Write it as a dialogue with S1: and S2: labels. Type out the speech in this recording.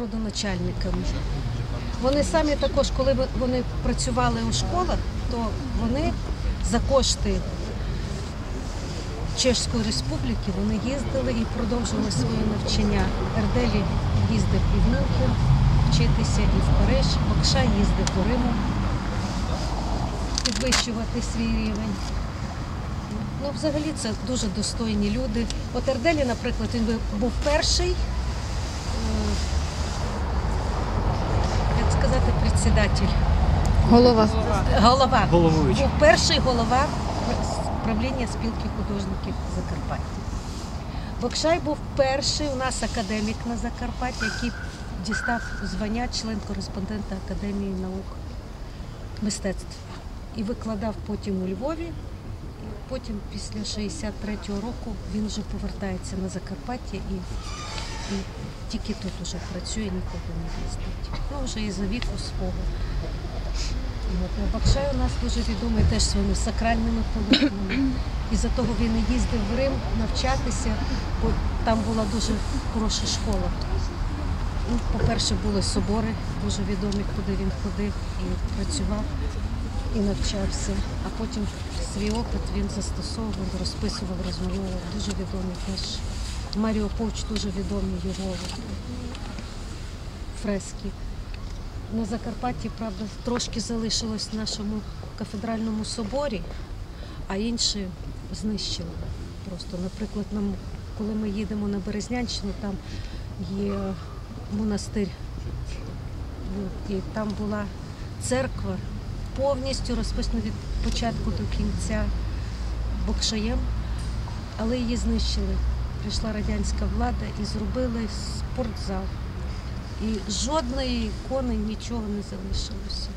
S1: родоначальниками. Вони самі також, коли вони працювали у школах, то вони за кошти Чеської Республіки вони їздили і продовжували своє навчання. Ерделі їздив і в Мюнхен вчитися, і в Париж. Бокша їздив до Риму підвищувати свій рівень. Ну, взагалі це дуже достойні люди. От Ерделі, наприклад, він був перший, председатель,
S2: Голова.
S1: голова.
S3: Головуючий.
S1: Був перший голова правління спілки художників Закарпаття. Бокшай був перший у нас академік на Закарпатті, який дістав звання член-кореспондента Академії наук мистецтв. І викладав потім у Львові. Потім, після 63-го року, він вже повертається на Закарпаття і, і тільки тут уже працює, нікуди не їздить. Ну, вже і за віку свого. От, Бакшай у нас дуже відомий теж своїми сакральними полотнами. І за того він і їздив в Рим навчатися, бо там була дуже хороша школа. Ну, по-перше, були собори дуже відомі, куди він ходив і працював і навчався. А потім свій опит він застосовував, розписував, розмальовував. Дуже відомий теж. Маріо Повч дуже відомі його фрески. На Закарпатті, правда, трошки залишилось в нашому кафедральному соборі, а інші знищили. Просто, наприклад, нам, коли ми їдемо на Березнянщину, там є монастир. Ну, І там була церква повністю розписана від початку до кінця бокшаєм, але її знищили. Прийшла радянська влада і зробили спортзал. І жодної ікони нічого не залишилося.